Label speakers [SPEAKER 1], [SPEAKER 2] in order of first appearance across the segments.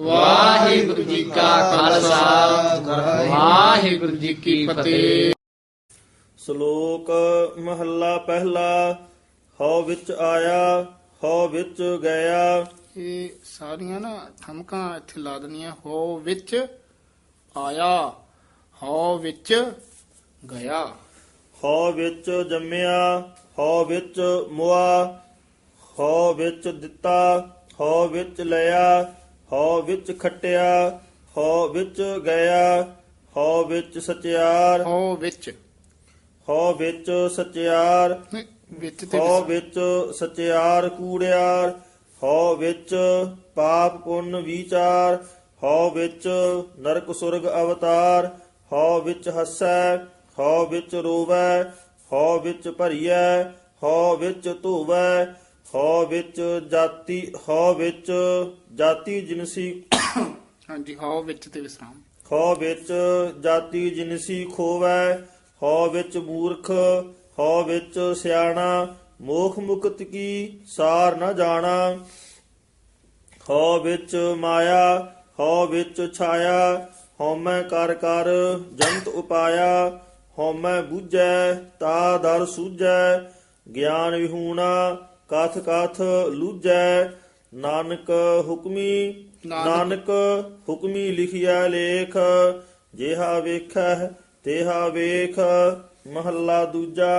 [SPEAKER 1] ਵਾਹਿਗੁਰੂ ਜੀ ਕਾ ਖਾਲਸਾ। ਵਾਹਿਗੁਰੂ ਜੀ ਕੀ ਫਤਿਹ।
[SPEAKER 2] ਸ਼ਲੋਕ ਮਹੱਲਾ ਪਹਿਲਾ ਹਉ ਵਿੱਚ ਆਇਆ ਹਉ ਵਿੱਚ ਗਿਆ।
[SPEAKER 1] ਇਹ ਸਾਰੀਆਂ ਨਾ ਠਮਕਾਂ ਇੱਥੇ ਲਾ ਦੇਣੀਆਂ ਹੋ ਵਿੱਚ ਆਇਆ ਹੋ ਵਿੱਚ ਗਿਆ।
[SPEAKER 2] ਹਉ ਵਿੱਚ ਜੰਮਿਆ ਹਉ ਵਿੱਚ ਮੁਆ ਹਉ ਵਿੱਚ ਦਿੱਤਾ ਹਉ ਵਿੱਚ ਲਿਆ। ਹਉ ਵਿੱਚ ਖਟਿਆ ਹਉ ਵਿੱਚ ਗਿਆ ਹਉ ਵਿੱਚ ਸਚਿਆਰ
[SPEAKER 1] ਹੋ ਵਿੱਚ
[SPEAKER 2] ਹਉ ਵਿੱਚ ਸਚਿਆਰ
[SPEAKER 1] ਵਿੱਚ ਤੇ
[SPEAKER 2] ਹਉ ਵਿੱਚ ਸਚਿਆਰ ਕੂੜਿਆਰ ਹਉ ਵਿੱਚ ਪਾਪ ਪੁੰਨ ਵਿਚਾਰ ਹਉ ਵਿੱਚ ਨਰਕ ਸੁਰਗ ਅਵਤਾਰ ਹਉ ਵਿੱਚ ਹੱਸੈ ਹਉ ਵਿੱਚ ਰੋਵੈ ਹਉ ਵਿੱਚ ਭਰੀਐ ਹਉ ਵਿੱਚ ਧੋਵੈ ਹਉ ਵਿੱਚ ਜਾਤੀ ਹਉ ਵਿੱਚ ਜਾਤੀ ਜਿਨਸੀ
[SPEAKER 1] ਹਾਂਜੀ ਹੋ ਵਿੱਚ ਤੇ ਵਿਸਰਾਮ।
[SPEAKER 2] ਹਉ ਵਿੱਚ ਜਾਤੀ ਜਿਨਸੀ ਖੋਵੈ ਹਉ ਵਿੱਚ ਮੂਰਖ ਹਉ ਵਿੱਚ ਸਿਆਣਾ ਮੋਖ ਮੁਕਤ ਕੀ ਸਾਰ ਨ ਜਾਣਾ। ਹਉ ਵਿੱਚ ਮਾਇਆ ਹਉ ਵਿੱਚ ਛਾਇਆ ਹਉਮੈ ਕਰ ਕਰ ਜੰਤ ਉਪਾਇਆ ਹਉਮੈ ਬੁਝੈ ਤਾ ਦਰ ਸੂਝੈ ਗਿਆਨ ਵਿਹੂਣਾ ਕਥ ਕਥ ਲੂਝੈ ਨਾਨਕ ਹੁਕਮੀ ਨਾਨਕ ਹੁਕਮੀ ਲਿਖਿਆ ਲੇਖ ਜਿਹਾ ਵੇਖੈ ਤੇਹਾ ਵੇਖ ਮਹੱਲਾ ਦੂਜਾ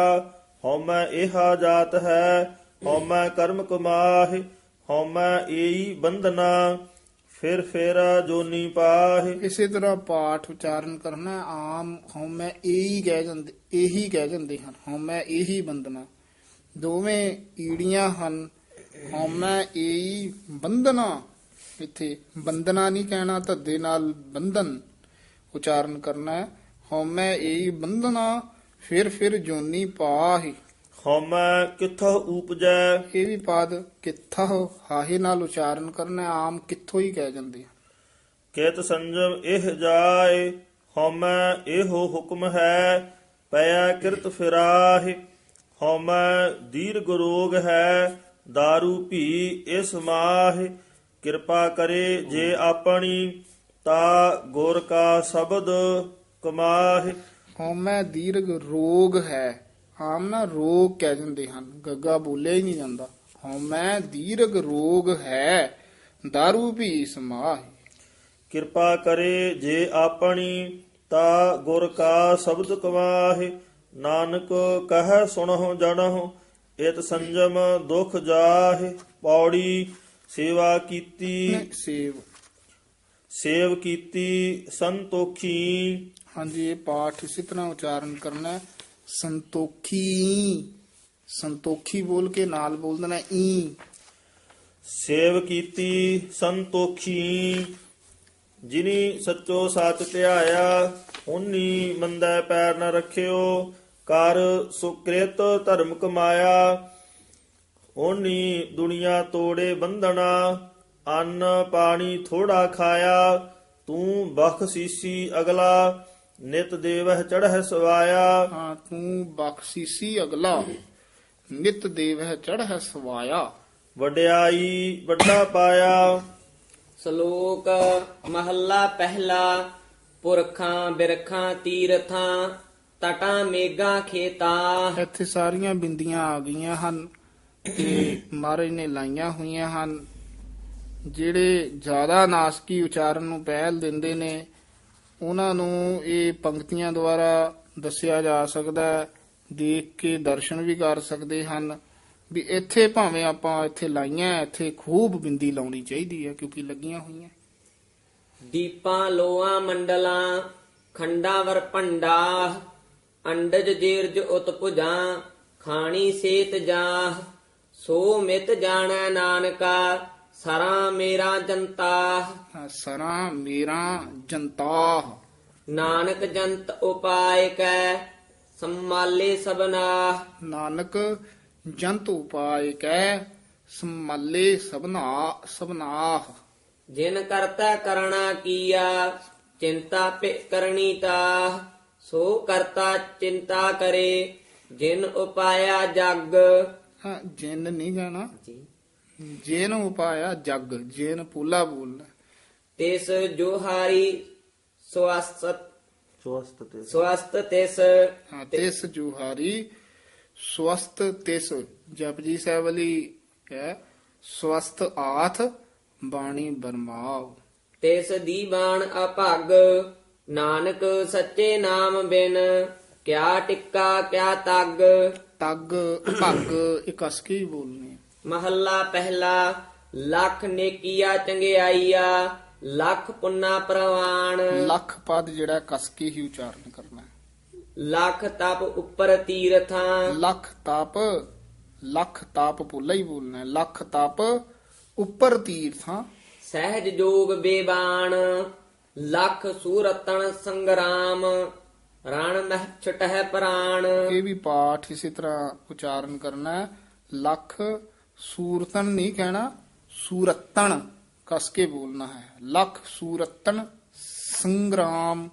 [SPEAKER 2] ਹਉਮੈ ਇਹਾ ਜਾਤ ਹੈ ਹਉਮੈ ਕਰਮ ਕਮਾਹਿ ਹਉਮੈ ਏਈ ਬੰਧਨਾ ਫਿਰ ਫਿਰ ਜੋਨੀ ਪਾਹਿ
[SPEAKER 1] ਇਸੇ ਤਰ੍ਹਾਂ ਪਾਠ ਉਚਾਰਨ ਕਰਨਾ। ਆਮ ਹਉਮੈ ਇਹੀ ਕਹਿ ਜਾਂਦੇ ਇਹੀ ਕਹਿ ਜਾਂਦੇ ਹਨ ਹਉਮੈ ਇਹੀ ਬੰਦਨਾ ਦੋਵੇਂ ਈੜੀਆਂ ਹਨ। ਹਉਮੈ ਇਹੀ ਬੰਦਨਾ ਇੱਥੇ ਬੰਦਨਾ ਨਹੀਂ ਕਹਿਣਾ ਧੱਦੇ ਨਾਲ ਬੰਧਨ ਉਚਾਰਨ ਕਰਨਾ ਹੈ। ਹਉਮੈ ਇਹੀ ਬੰਦਨਾ ਫਿਰ ਫਿਰ ਜੋਨੀ ਪਾਹੀ।
[SPEAKER 2] ਹਉਮੈ ਕਿੱਥੋਂ ਉਪਜੈ?
[SPEAKER 1] ਇਹ ਵੀ ਪਾਦ ਕਿੱਥਾ ਹਾਹੇ ਨਾਲ ਉਚਾਰਨ ਕਰਨਾ ਹੈ। ਆਮ ਕਿੱਥੋਂ ਹੀ ਕਹਿ ਜਾਂਦੇ ਹਨ
[SPEAKER 2] ਕਿਤ ਸੰਜਮ ਇਹ ਜਾਏ ਹਉਮੈ ਇਹੋ ਹੁਕਮ ਹੈ ਪਿਆ ਕਿਰਤ ਫਿਰਾਹਿ। ਹਉਮੈ ਦੀਰਘ ਰੋਗ ਹੈ दारू ਭੀ ਇਸ ਮਾਹਿ ਕਿਰਪਾ ਕਰੇ ਜੇ ਆਪਣੀ ਤਾ ਗੁਰ ਕਾ ਸ਼ਬਦ ਕਮਾਹਿ
[SPEAKER 1] ਹਉਮੈ ਦੀਰਘ ਰੋਗ ਹੈ ਆਮ ਨਾ ਰੋਗ ਕਹਿ ਜਾਂਦੇ ਹਨ ਗੱਗਾ ਬੋਲਿਆ ਹੀ ਨਹੀਂ ਜਾਂਦਾ ਹਉਮੈ ਦੀਰਘ ਰੋਗ ਹੈ दारू ਵੀ ਸਮਾਹ
[SPEAKER 2] ਕਿਰਪਾ ਕਰੇ ਜੇ ਆਪਣੀ ਤਾ ਗੁਰ ਕਾ ਸ਼ਬਦ ਕਮਾਹਿ ਨਾਨਕ ਕਹੈ ਸੁਣਹੁ ਜਣਹੁ ਇਤ ਸੰਜਮ ਦੁਖ ਜਾਹਿ ਪੌੜੀ ਸੇਵਾ ਕੀਤੀ
[SPEAKER 1] ਸੇਵ।
[SPEAKER 2] ਸੇਵ ਕੀਤੀ ਸੰਤੋਖੀ।
[SPEAKER 1] ਹਾਂਜੀ ਇਹ ਪਾਠ ਇਸੇ ਤਰ੍ਹਾਂ ਉਚਾਰਨ ਕਰਨਾ ਹੈ। ਸੰਤੋਖੀ। ਸੰਤੋਖੀ ਬੋਲ ਕੇ ਨਾਲ ਬੋਲ ਦੇਣਾ ਈ।
[SPEAKER 2] ਸੇਵ ਕੀਤੀ ਸੰਤੋਖੀ। ਜਿਨੀ ਸੱਚੋ ਸੱਚ ਧਿਆਇਆ ਉਨੀ ਮੰਦਾ ਪੈਰ ਨ ਰੱਖਿਓ। ਕਰ ਸੁਕ੍ਰਿਤ ਧਰਮ ਕਮਾਇਆ ਉਨੀ ਦੁਨੀਆ ਤੋੜੇ ਬੰਧਨਾ ਅੰਨ ਪਾਣੀ ਥੋੜਾ ਖਾਇਆ ਤੂੰ ਬਖਸ਼ੀਸੀ ਅਗਲਾ ਨਿਤ ਦੇਵਹਿ ਚੜ੍ਹੈ ਸਵਾਇਆ।
[SPEAKER 1] ਹਾਂ ਤੂੰ ਬਖਸ਼ੀਸੀ ਅਗਲਾ ਨਿਤ ਦੇਵ ਹੈ ਚੜ੍ਹ ਸਵਾਇਆ।
[SPEAKER 2] ਵਡਿਆਈ ਵੱਡਾ ਪਾਇਆ।
[SPEAKER 3] ਸ਼ਲੋਕ ਮਹੱਲਾ ਪਹਿਲਾ ਪੁਰਖਾਂ ਬਿਰਖਾਂ ਤੀਰਥਾਂ ਤਟਾਂ ਮੇਗਾ ਖੇਤਾ।
[SPEAKER 1] ਇੱਥੇ ਸਾਰੀਆਂ ਬਿੰਦੀਆਂ ਆ ਗਈਆਂ ਹਨ ਤੇ ਮਹਾਰਾਜ ਨੇ ਲਾਈਆਂ ਹੋਈਆਂ ਹਨ। ਜਿਹੜੇ ਜ਼ਿਆਦਾ ਨਾਸਕੀ ਉਚਾਰਨ ਨੂੰ ਪਹਿਲ ਦਿੰਦੇ ਨੇ ਉਹਨਾਂ ਨੂੰ ਇਹ ਪੰਕਤੀਆਂ ਦੁਆਰਾ ਦੱਸਿਆ ਜਾ ਸਕਦਾ ਹੈ। ਦੇਖ ਕੇ ਦਰਸ਼ਨ ਵੀ ਕਰ ਸਕਦੇ ਹਨ ਵੀ ਇੱਥੇ ਭਾਵੇਂ ਆਪਾਂ ਇੱਥੇ ਲਾਈਆਂ ਇੱਥੇ ਖੂਬ ਬਿੰਦੀ ਲਾਉਣੀ ਚਾਹੀਦੀ ਹੈ ਕਿਉਂਕਿ ਲੱਗੀਆਂ ਹੋਈਆਂ।
[SPEAKER 3] ਦੀਪਾਂ ਲੋਆਂ ਮੰਡਲਾਂ ਖੰਡਾਂ ਵਰ ਭੰਡਾ ਅੰਡਜ ਜੀਰਜ ਉਤਪੁਜਾਂ ਖਾਣੀ ਸੇਤ ਜਾਹ ਸੋ ਮਿਤ ਜਾਣੈ ਨਾਨਕਾ ਸਰਾ ਮੇਰਾ ਜਨਤਾ
[SPEAKER 1] ਸਰਾਂ ਮੇਰਾ ਜਨਤਾ
[SPEAKER 3] ਨਾਨਕ ਜੰਤ ਉਪਾਇ ਕੈ ਸੰਮਾਲੇ ਸਬਨਾ
[SPEAKER 1] ਨਾਨਕ ਜੰਤ ਉਪਾਇ ਕੈ ਸਮਾਲੇ ਸਭਨਾ ਸਭਨਾਹ।
[SPEAKER 3] ਜਿਨ ਕਰਤਾ ਕਰਣਾ ਕੀਆ ਚਿੰਤਾ ਪਿ ਕਰਨੀ ਤਾ ਸੋ ਕਰਤਾ ਚਿੰਤਾ ਕਰੇ ਜਿਨ ਉਪਾਇਆ ਜਗ।
[SPEAKER 1] ਹਾਂ ਜਿਨ ਨਹੀਂ ਗਾਣਾ
[SPEAKER 3] ਜੀ।
[SPEAKER 1] ਜੇਨ ਉਪਾਇਆ ਜਗ ਜੇਨ ਪੂਲਾ ਬੋਲਣਾ
[SPEAKER 3] ਤਿਸ ਜੋਹਾਰੀ ਸਵਸਤ
[SPEAKER 2] ਸਵਸਤ ਤੇ
[SPEAKER 3] ਸਵਸਤ ਤਿਸ।
[SPEAKER 1] ਹਾਂ ਤਿਸ ਜੁਹਾਰੀ ਸਵਸਤ ਤਿਸ। ਜਪਜੀ ਸਾਹਿਬ ਵਾਲੀ ਹੈ ਸਵਸਤ ਆਥ ਬਾਣੀ ਬਰਮਾਵ।
[SPEAKER 3] ਤਿਸ ਦੀ ਬਾਣ ਅਭਗ। ਨਾਨਕ ਸੱਚੇ ਨਾਮ ਬਿਨ ਕਿਆ ਟਿੱਕਾ ਕਿਆ ਤੱਗ
[SPEAKER 1] ਤੱਗ ਭੱਗ ਇੱਕ ਅਸਕੀ ਹੀ ਬੋਲਣੀ ਹੈ।
[SPEAKER 3] ਮਹੱਲਾ ਪਹਿਲਾ ਲੱਖ ਨੇਕੀਆ ਚੰਗਿਆਈਆ ਲੱਖ ਪੁੰਨਾ ਪ੍ਰਵਾਨ
[SPEAKER 1] ਲੱਖ ਪਦ ਜਿਹੜਾ ਕਸਕੀ ਹੀ ਉਚਾਰਨ ਕਰਨਾ।
[SPEAKER 3] ਲੱਖ ਤਪ ਉੱਪਰ ਤੀਰਥਾਂ
[SPEAKER 1] ਲੱਖ ਤਪ ਲੱਖ ਤਾਪ ਭੁੱਲਾ ਹੀ ਬੋਲਣਾ ਹੈ। ਲੱਖ ਤਪ ਉੱਪਰ ਤੀਰਥਾਂ
[SPEAKER 3] ਸਹਿਜ ਜੋਗ ਬੇਬਾਨ ਲੱਖ ਸੂਰਤਨ ਸੰਗਰਾਮ ਰਣ ਮਹਿ ਛਟਹਿ ਪ੍ਰਾਣ
[SPEAKER 1] ਇਹ ਵੀ ਪਾਠ ਇਸੇ ਤਰ੍ਹਾਂ ਉਚਾਰਨ ਕਰਨਾ ਹੈ ਲੱਖ ਸੂਰਤਨ ਨਹੀਂ ਕਹਿਣਾ ਸੂਰਤਨ ਕਸ ਕੇ ਬੋਲਣਾ ਹੈ ਲੱਖ ਸੂਰਤਨ ਸੰਗਰਾਮ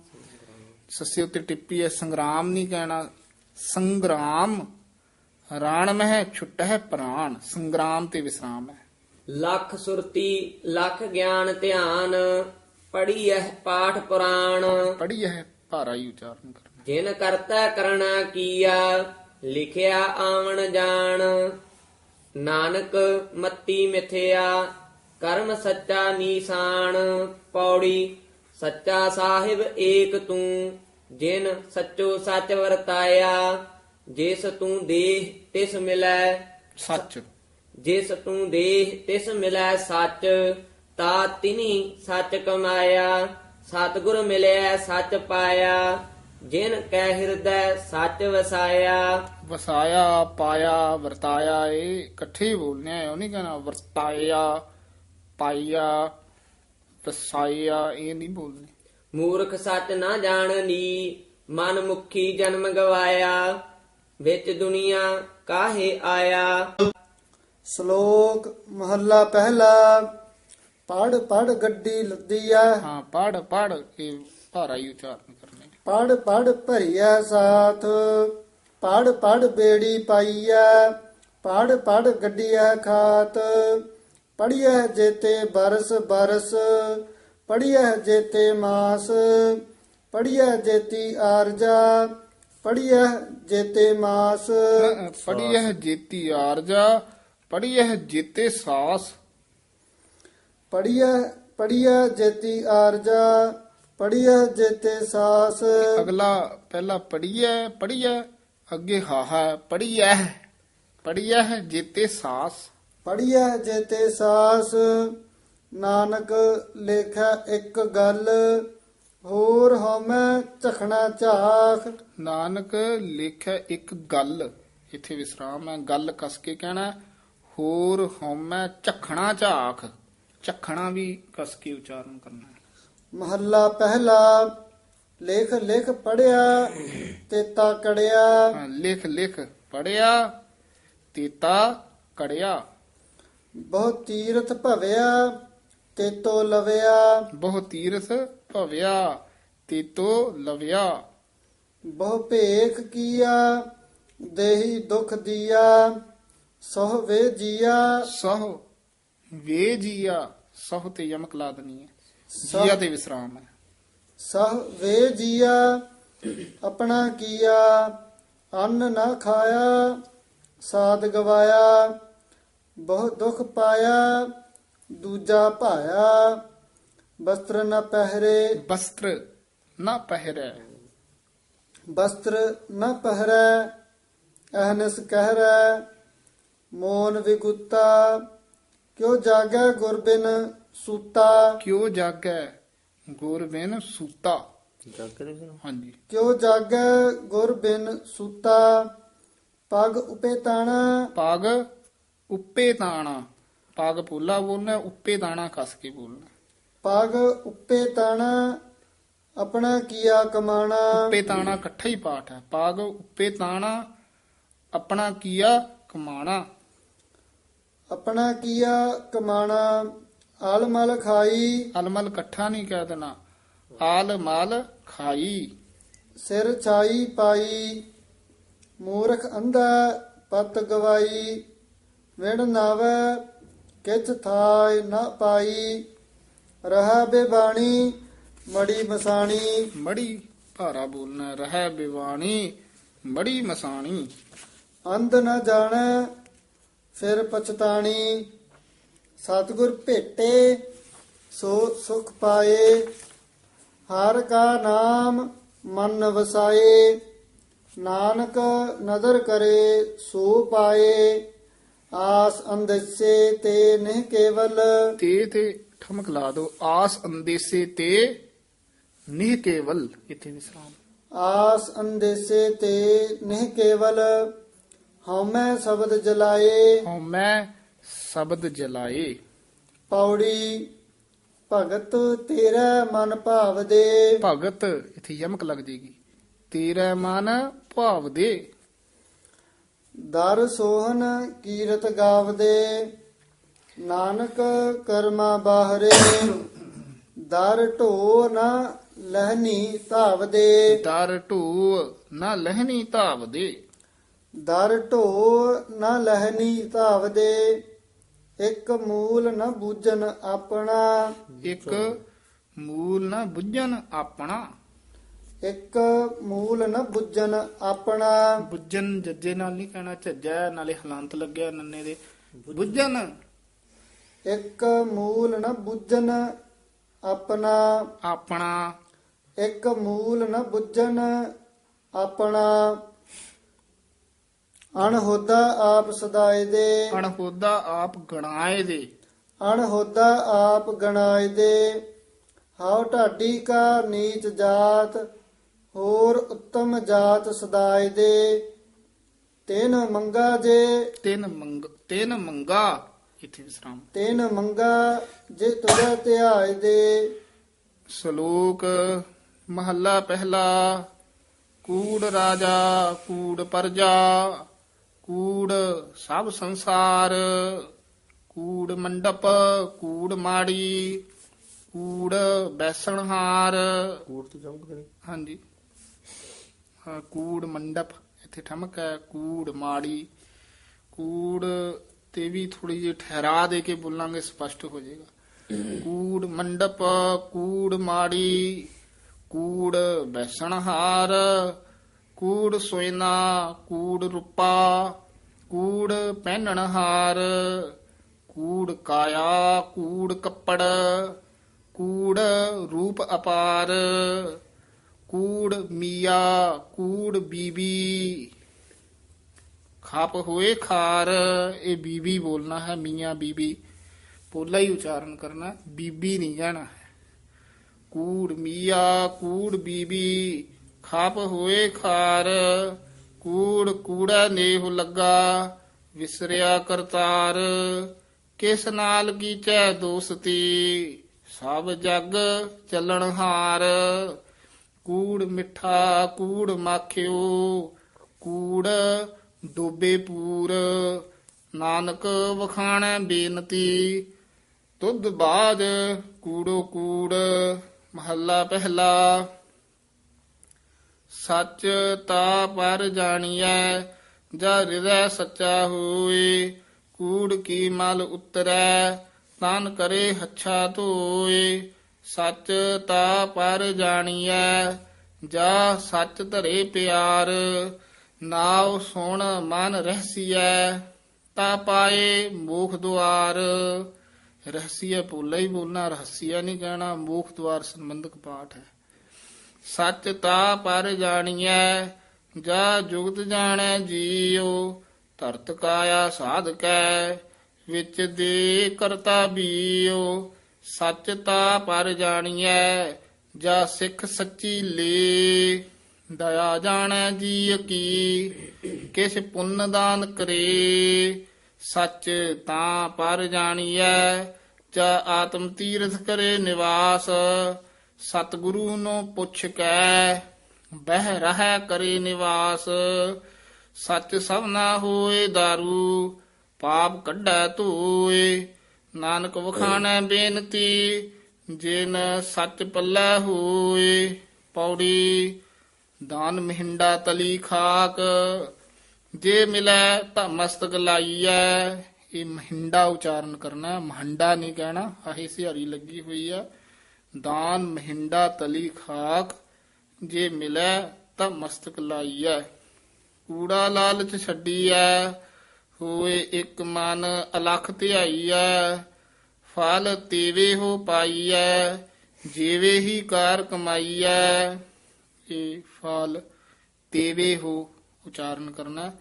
[SPEAKER 1] ਸੱਸੇ ਉੱਤੇ ਟਿੱਪੀ ਹੈ ਸੰਗਰਾਮ ਨਹੀਂ ਕਹਿਣਾ ਸੰਗਰਾਮ ਰਾਣ ਮਹਿ ਛੁੱਟਹਿ ਪ੍ਰਾਣ ਸੰਗਰਾਮ ਤੇ ਵਿਸਰਾਮ ਹੈ
[SPEAKER 3] ਲੱਖ ਸੁਰਤੀ ਲੱਖ ਗਿਆਨ ਧਿਆਨ ਪੜੀਐ ਪਾਠ ਪੁਰਾਣ।
[SPEAKER 1] ਪੜੀ ਹੈ ਭਾਰਾ ਹੀ ਉਚਾਰਨ ਕਰਨਾ।
[SPEAKER 3] ਜਿਨ ਕਰਤਾ ਕਰਣਾ ਕੀਆ ਲਿਖਿਆ ਆਵਣ ਜਾਣ। ਨਾਨਕ ਮੱਤੀ ਮਿਥਿਆ ਕਰਮ ਸੱਚਾ ਨੀਸਾਨ। ਪੌੜੀ ਸੱਚਾ ਸਾਹਿਬ ਏਕ ਤੂੰ ਜਿਨ ਸੱਚੋ ਸੱਚ ਵਰਤਾਇਆ। ਜਿਸ ਤੂੰ ਦੇਹ ਤਿਸ ਮਿਲੈ
[SPEAKER 1] ਸੱਚ।
[SPEAKER 3] ਜਿਸ ਤੂੰ ਦੇਹ ਤਿਸ ਮਿਲੈ ਸੱਚ ਤਾ ਤਿਨੀ ਸੱਚ ਕਮਾਇਆ ਸਤਿਗੁਰ ਮਿਲਿਆ ਸੱਚ ਪਾਇਆ। ਜਿਨ ਕੈ ਹਿਰਦੈ ਸੱਚ ਵਸਾਇਆ।
[SPEAKER 1] ਵਸਾਇਆ ਪਾਇਆ ਵਰਤਾਇਆ ਇਹ ਇਕੱਠੇ ਹੀ ਬੋਲਨੇ ਆ ਉਹ ਨਹੀਂ ਕਹਿਣਾ ਵਰਤਾਇਆ ਪਾਇਆ ਵਸਾਇਆ ਇਹ ਨਹੀਂ ਬੋਲਨੇ
[SPEAKER 3] ਮੂਰਖ ਸੱਚ ਨਾ ਜਾਣਨੀ ਮਨ ਮੁਖੀ ਜਨਮ ਗਵਾਇਆ। ਵਿੱਚ ਦੁਨੀਆ ਕਾਹੇ ਆਇਆ?
[SPEAKER 4] ਸ਼ਲੋਕ ਮਹੱਲਾ ਪਹਿਲਾ। ਪੜ ਪੜ ਗੱਡੀ ਲੱਦੀਆ
[SPEAKER 1] ਹਾਂ ਪੜ ਪੜ ਇਹ ਭਾਰਾ ਹੀ ਉਚਾਰਨ ਕਰਨੇ।
[SPEAKER 4] ਪੜ ਪੜ ਭਰੀਆ ਸਾਥ। ਪੜ ਪੜ ਬੇੜੀ ਪਾਈਆ ਪੜ ਪੜ ਗੱਡੀਆ ਖਾਤ। ਪੜੀਐ ਜੇਤੇ ਬਰਸ ਬਰਸ। ਪੜੀਐ ਜੇਤੇ ਮਾਸ। ਪੜੀਐ ਜੇਤੀ ਆਰਜਾ। ਪੜੀਐ ਜੇਤੇ ਮਾਸ।
[SPEAKER 1] ਪੜੀ ਹੈ ਜੇਤੀ ਆਰਜਾ। ਪੜੀ ਹੈ ਜੇਤੇ ਸਾਸ।
[SPEAKER 4] ਪੜੀਐ ਪੜੀਐ ਜੇਤੀ ਆਰਜਾ ਪੜੀਐ ਜੇਤੇ ਸਾਸ।
[SPEAKER 1] ਅਗਲਾ ਪਹਿਲਾ ਪੜੀਐ ਪੜੀਐ ਅੱਗੇ ਹਾਹਾ ਪੜੀਐ ਪੜੀਐ ਜੇਤੇ ਸਾਸ।
[SPEAKER 4] ਪੜੀਐ ਜੇਤੇ ਸਾਸ ਨਾਨਕ ਲੇਖਾ ਇੱਕ ਗੱਲ ਹੋਰ ਹਉਮੈ ਝਖਣਾ ਝਾਖ।
[SPEAKER 1] ਨਾਨਕ ਲਿਖਿਆ ਇੱਕ ਗੱਲ ਇੱਥੇ ਵਿਸਰਾਮ ਹੈ ਗੱਲ ਕਸ ਕੇ ਕਹਿਣਾ ਹੋਰ ਹਉਮੈ ਝਖਣਾ ਝਾਖ। ਝਖਣਾ ਵੀ ਕਸ ਕੇ ਉਚਾਰਨ ਕਰਨਾ ਹੈ।
[SPEAKER 4] ਮਹੱਲਾ ਪਹਿਲਾ ਲੇਖ ਲਿਖ ਪੜਿਆ ਤੇਤਾ ਕੜਿਆ।
[SPEAKER 1] ਹਾਂ, ਲਿਖ ਲਿਖ ਪੜਿਆ ਤੀਤਾ ਕੜਿਆ।
[SPEAKER 4] ਬਹੁ ਤੀਰਥ ਭਵਿਆ ਤੇਤੋ ਲਵਿਆ।
[SPEAKER 1] ਬਹੁ ਤੀਰਥ ਭਵਿਆ ਤੀਤੋ ਲਵਿਆ।
[SPEAKER 4] ਬਹੁ ਭੇਖ ਕੀਆ ਦੇਹੀ ਦੁਖ ਦੀਆ ਸੋਹ ਵੇ ਜੀਆ।
[SPEAKER 1] ਸਹ ਵੇ ਜੀਆ ਸਹ ਤੇ ਯਮਕ ਲਾ ਦਨੀ ਹੈ। ਜੀਆ ਤੇ ਵਿਸਰਾਮ ਹੈ।
[SPEAKER 4] ਸਹ ਵੇ ਜੀਆ ਆਪਣਾ ਕੀਆ ਅੰਨ ਨਾ ਖਾਇਆ ਸਾਧ ਗਵਾਇਆ ਬਹੁ ਦੁਖ ਪਾਇਆ ਦੂਜਾ ਭਾਇਆ ਵਸਤਰ ਨ ਪਹਿਰੇ।
[SPEAKER 1] ਵਸਤਰ ਨਾ ਪਹਿਰੈ।
[SPEAKER 4] ਵਸਤਰ ਨ ਪਹਿਰੈ ਅਹਨਸ ਕਹਿਰੈ ਮੋਨ ਵਿਗੁੱਤਾ ਕਿਉ ਜਾਗੈ ਗੁਰਬਿਨ ਸੂਤਾ?
[SPEAKER 1] ਕਿਉ ਜਾਗੈ ਗੁਰ ਬਿਨ? ਸੂਤਾ ਹਾਂਜੀ।
[SPEAKER 4] ਕਿਉ ਜਾਗੈ ਗੁਰ ਬਿਨ ਸੂਤਾ? ਪਗ ਉਪੇ ਤਾਣਾ।
[SPEAKER 1] ਪਗ ਉੱਪੇ ਤਾਣਾ। ਪਗ ਪੋਲਾ ਬੋਲਣਾ ਉੱਪੇ ਤਾਣਾ ਕਸ ਕੇ ਬੋਲਣਾ।
[SPEAKER 4] ਪਗ ਉਪੇ ਤਾਣਾ ਆਪਣਾ ਕੀਆ ਕਮਾਣਾ।
[SPEAKER 1] ਉੱਪੇ ਤਾਣਾ ਇਕੱਠਾ ਹੀ ਪਾਠ ਹੈ। ਪਗ ਉੱਪੇ ਤਾਣਾ ਆਪਣਾ ਕੀਆ ਕਮਾਣਾ।
[SPEAKER 4] ਆਪਣਾ ਕੀਆ ਕਮਾਣਾ? ਆਲ ਮਲ ਖਾਈ।
[SPEAKER 1] ਅਲਮਲ ਇਕੱਠਾ ਨਹੀਂ ਕਹਿ ਦੇਣਾ। ਆਲ ਮਲ ਖਾਈ।
[SPEAKER 4] ਸਿਰ ਛਾਈ ਪਾਈ। ਮੂਰਖ ਅੰਧਾ ਪਤ ਗਵਾਈ। ਵਿਣ ਨਾਵੈ ਕਿਛ ਥਾਇ ਨਾ ਪਾਈ। ਰਹਾ ਬੇਬਾਣੀ ਮੜੀ ਮਸਾਣੀ।
[SPEAKER 1] ਮੜੀ ਭਾਰਾ ਬੋਲਣਾ ਰਹਿ ਬਿਵਾਣੀ ਮੜੀ ਮਸਾਣੀ।
[SPEAKER 4] ਅੰਧ ਨ ਜਾਣੈ ਫਿਰ ਪਛਤਾਣੀ ਸਤਿਗੁਰ ਭੇਟੇ ਸੋ ਸੁਖ ਪਾਏ। ਹਰ ਕਾ ਨਾਮ ਮਨ ਵਸਾਏ ਨਾਨਕ ਨਦਰ ਕਰੇ ਸੋ ਪਾਏ। ਆਸ ਅੰਦਸੇ ਤੇ ਨਹੀਂ ਕੇਵਲ।
[SPEAKER 1] ਤੇ ਤੇ ਠਮਕ ਲਾ ਦੋ ਆਸ ਅੰਦੇਸੇ ਤੇ ਨਿਹ ਕੇਵਲ। ਇੱਥੇ ਵਿਸਰਾਮ
[SPEAKER 4] ਆਸ ਅੰਦੇਸੇ ਤੇ ਨਹੀਂ ਕੇਵਲ। ਹਉਮੈ ਸ਼ਬਦ ਜਲਾਏ।
[SPEAKER 1] ਹਉ ਮੈਂ ਸ਼ਬਦ ਜਲਾਏ।
[SPEAKER 4] ਪੌੜੀ ਭਗਤ ਤੇਰਾ ਮਨ ਭਾਵਦੇ
[SPEAKER 1] ਭਗਤ ਇੱਥੇ ਯਮਕ ਲੱਗ ਜੇਗੀ। ਤੇਰਾ ਮਨ ਭਾਵ ਦੇ।
[SPEAKER 4] ਦਰ ਸੋਹਨ ਕੀਰਤ ਗਾਵਦੇ ਨਾਨਕ ਕਰਮਾ ਬਾਹਰੇ। ਦਰ ਢੋ ਨ ਲਹਨੀ ਧਾਵਦੇ
[SPEAKER 1] ਦਰ ਢੂ ਨਾ ਲਹਿਣੀ ਧਾਵ ਦੇ।
[SPEAKER 4] ਦਰ ਢੋ ਨ ਲਹਨੀ ਧਾਵਦੇ ਇੱਕ ਮੂਲ ਨ ਬੂਝਨ ਆਪਣਾ।
[SPEAKER 1] ਇੱਕ ਮੂਲ ਨਾ ਬੁੱਝਣ ਆਪਣਾ।
[SPEAKER 4] ਇੱਕ ਮੂਲ ਨ ਬੁੱਝਨ ਆਪਣਾ।
[SPEAKER 1] ਬੁੱਝਣ ਜੱਜੇ ਨਾਲ ਨਹੀਂ ਕਹਿਣਾ ਝੱਜਾ ਨਾਲੇ ਹਲਾਂਤ ਲੱਗਿਆ ਨੰਨੇ ਦੇ। ਬੁੱਝਣ
[SPEAKER 4] ਇੱਕ ਮੂਲ ਨ ਬੁੱਝਨ ਆਪਣਾ।
[SPEAKER 1] ਆਪਣਾ।
[SPEAKER 4] ਇੱਕ ਮੂਲ ਨ ਬੁੱਝਨ ਆਪਣਾ। ਅਣਹੋਦਾ ਆਪ ਸਦਾਏ ਦੇ।
[SPEAKER 1] ਅਣਹੋਦਾ ਆਪ ਗਣਾਏ ਦੇ।
[SPEAKER 4] ਅਣਹੋਦਾ ਆਪ ਗਣਾਏ ਦੇ। ਹਉ ਢਾਡੀ ਕਾ ਨੀਚ ਜਾਤ ਹੋਰ ਉੱਤਮ ਜਾਤ ਸਦਾਏ ਦੇ। ਤੈਨ ਮੰਗਾ ਜੇ।
[SPEAKER 1] ਤਿੰਨ ਮੰਗ ਤਿੰਨ ਮੰਗਾ। ਇੱਥੇ ਵਿਸਰਾਮ।
[SPEAKER 4] ਤੈਨ ਮੰਗਾ ਜੇ ਤੁਝਾ ਧਿਆਏ ਦੇ।
[SPEAKER 1] ਸ਼ਲੋਕ ਮਹੱਲਾ ਪਹਿਲਾ ਕੂੜ ਰਾਜਾ ਕੂੜ ਪਰਜਾ। ਕੂੜ ਸਭ ਸੰਸਾਰ। ਕੂੜ ਮੰਡਪ ਕੂੜ ਮਾੜੀ ਕੂੜ ਬੈਸਣਹਾਰ
[SPEAKER 2] ਕੂੜ ਤੇ ਜੰਗ ਕਰੀ
[SPEAKER 1] ਹਾਂਜੀ। ਹਾਂ ਕੂੜ ਮੰਡਪ ਇੱਥੇ ਠਮਕ ਹੈ। ਕੂੜ ਮਾੜੀ ਕੂੜ ਤੇ ਵੀ ਥੋੜੀ ਜਿਹੀ ਠਹਿਰਾ ਦੇ ਕੇ ਬੋਲਾਂਗੇ ਸਪਸ਼ਟ ਹੋ ਜਾਏਗਾ। ਕੂੜ ਮੰਡਪ ਕੂੜ ਮਾੜੀ ਕੂੜ ਬੈਸਣਹਾਰ ਕੂੜ ਸੋਇਨਾ, ਕੂੜ ਰੁਪਾ, ਕੂੜ ਪਹਿਨਣਹਾਰ, ਕੂੜ ਕਾਇਆ, ਕੂੜ ਕੱਪੜ, ਕੂੜ ਰੂਪ ਅਪਾਰ, ਕੂੜ ਮੀਆ, ਕੂੜ ਬੀਬੀ। ਖਾਪ ਹੋਏ ਖਾਰ, ਇਹ ਬੀਬੀ ਬੋਲਣਾ ਹੈ, ਮੀਆਂ ਬੀਬੀ। ਪੋਲਾ ਹੀ ਉਚਾਰਨ ਕਰਨਾ ਬੀਬੀ ਨਹੀਂ ਜਾਣਾ ਹੈ। ਕੂੜ ਮੀਆ, ਕੂੜ ਬੀਬੀ ਖਾਪ ਹੋਏ ਖਾਰ, ਕੂੜ ਕੂੜਾ ਨੇਹ ਲੱਗਾ, ਵਿਸਰਿਆ ਕਰਤਾਰ। ਕਿਸ ਨਾਲ ਕੀਚੈ ਦੋਸਤੀ? ਸਭ ਜਗ ਚੱਲਣ ਹਾਰ। ਕੂੜ ਮਿੱਠਾ, ਕੂੜ ਮਾਖਿਓ, ਕੂੜ ਡੋਬੇ ਪੂਰ। ਨਾਨਕ ਵਖਾਣੈ ਬੇਨਤੀ, ਤੁਧ ਬਾਜ ਕੂੜੋ ਕੂੜ, ਮਹੱਲਾ ਪਹਿਲਾ। ਸੱਚ ਤਾ ਪਰ ਜਾਣੀਐ ਜਾ ਹਿਰਦੈ ਸੱਚਾ ਹੋਏ ਕੂੜ ਕੀ ਮਲ ਉਤਰੈ, ਤਨ ਕਰੇ ਹੱਛਾ ਧੋਏ। ਸੱਚ ਤਾ ਪਰ ਜਾਣੀਐ, ਜਾ ਸੱਚ ਧਰੇ ਪਿਆਰ, ਨਾਉ ਸੁਣ ਮਨ ਰਹਿਸੀਐ, ਤਾ ਪਾਏ ਮੋਖ ਦੁਆਰ। ਰਹਸੀਆ ਭੁੱਲਾ ਹੀ ਬੋਲਣਾ ਰਹਸੀਆ ਨਹੀਂ ਕਹਿਣਾ, ਮੋਖ ਦੁਆਰ ਸੰਬੰਧਕ ਪਾਠ ਹੈ। ਸੱਚ ਤਾ ਪਰ ਜਾਣੀਐ, ਜਾ ਜੁਗਤ ਜਾਣੈ ਜੀਉ, ਧਰਤ ਕਾਇਆ ਸਾਧਕੈ, ਵਿੱਚ ਦੇ ਕਰਤਾ ਬੀਉ। ਸੱਚ ਤਾ ਪਰ ਜਾਣੀਐ, ਜਾ ਸਿੱਖ ਸੱਚੀ ਲੇ। ਦਇਆ ਜਾਣੈ ਜੀ ਕੀ, ਕਿਸ ਪੁੰਨ ਦਾਨ ਕਰੇ। ਸੱਚ ਤਾਂ ਪਰ ਜਾਣੀਐ, ਜਾ ਆਤਮ ਤੀਰਥ ਕਰੇ ਨਿਵਾਸ। ਸਤਿਗੁਰੂ ਨੂੰ ਪੁੱਛ ਕੈ ਬਹਿ ਰਹਿ ਕਰੇ ਨਿਵਾਸ ਸੱਚ ਸਭਨਾ ਹੋਏ दारू ਪਾਪ ਕੱਢੈ ਧੋਏ। ਨਾਨਕ ਵਖਾਣੈ ਬੇਨਤੀ ਜਿਨ ਸੱਚ ਪੱਲੇ ਹੋਏ। ਪੌੜੀ ਦਾਨ ਮਹਿੰਡਾ ਤਲੀ ਖਾਕ ਜੇ ਮਿਲੈ ਤਾਂ ਮਸਤਕ ਲਾਈਐ। ਇਹ ਮਹਿੰਡਾ ਉਚਾਰਨ ਕਰਨਾ ਹੈ, ਮਹੰਡਾ ਨਹੀਂ ਕਹਿਣਾ ਆਹੀ ਸਿਹਾਰੀ ਲੱਗੀ ਹੋਈ ਆ। ਦਾਨ ਮਹਿੰਡਾ ਤਲੀ ਖਾਕ, ਜੇ ਮਿਲੈ ਤਾਂ ਮਸਤਕ ਲਾਈਐ। ਕੂੜਾ ਲਾਲਚ ਛੱਡੀਐ, ਹੋਏ ਇੱਕ ਮਨ ਅਲਖ ਧਿਆਈਐ। ਫਲ ਤੇਵੇ ਹੋ ਪਾਈਐ, ਜੀਵੇ ਹੀ ਕਾਰ ਕਮਾਈਐ। ਇਹ ਫਲ ਤੇਵੇ ਹੋ, ਉਚਾਰਨ ਕਰਨਾ,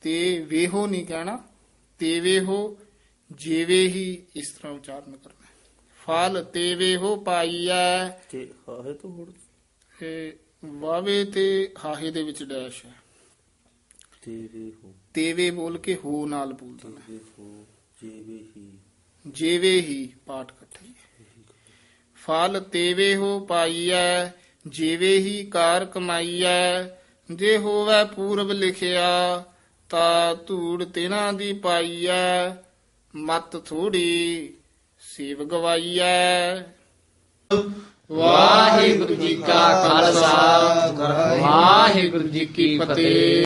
[SPEAKER 1] ਤੇ ਵੇਹੋ ਨਹੀਂ ਕਹਿਣਾ, ਤੇਵੇ ਹੋ, ਜੀਵੇ ਹੀ ਇਸ ਤਰ੍ਹਾਂ ਉਚਾਰਨ ਕਰਨਾ। ਫਲ ਤੇਵੇ ਹੋ ਪਾਈਐ।
[SPEAKER 2] ਤੇ ਹਾਹੇ ਤੋਂ ਮੁੜ
[SPEAKER 1] ਇਹ ਵਾਵੇ ਤੇ ਹਾਹੇ ਦੇ ਵਿੱਚ ਡੈਸ਼ ਹੈ।
[SPEAKER 2] ਤੇ ਵੇ ਹੋ।
[SPEAKER 1] ਤੇਵੇ ਬੋਲ ਕੇ ਹੋ ਨਾਲ ਬੋਲ ਦੇਣਾ
[SPEAKER 2] ਵੇ ਹੋ ਜੀਵੇ ਹੀ।
[SPEAKER 1] ਜੀਵੇ ਹੀ ਪਾਠ ਇਕੱਠੇ। ਫਲ ਤੇਵੇ ਹੋ ਪਾਈਐ ਜੀਵੇ ਹੀ ਕਾਰ ਕਮਾਈਐ। ਜੇ ਹੋਵੇ ਪੂਰਬ ਲਿਖਿਆ ਤਾ ਧੂੜ ਤਿਨਾ ਦੀ ਪਾਈਐ। ਮਤ ਥੋੜੀ ਸੇਵ ਗਵਾਈਐ। ਵਾਹਿਗੁਰੂ ਜੀ ਕਾ ਖਾਲਸਾ। ਵਾਹਿਗੁਰੂ ਜੀ ਕੀ ਫਤਿਹ।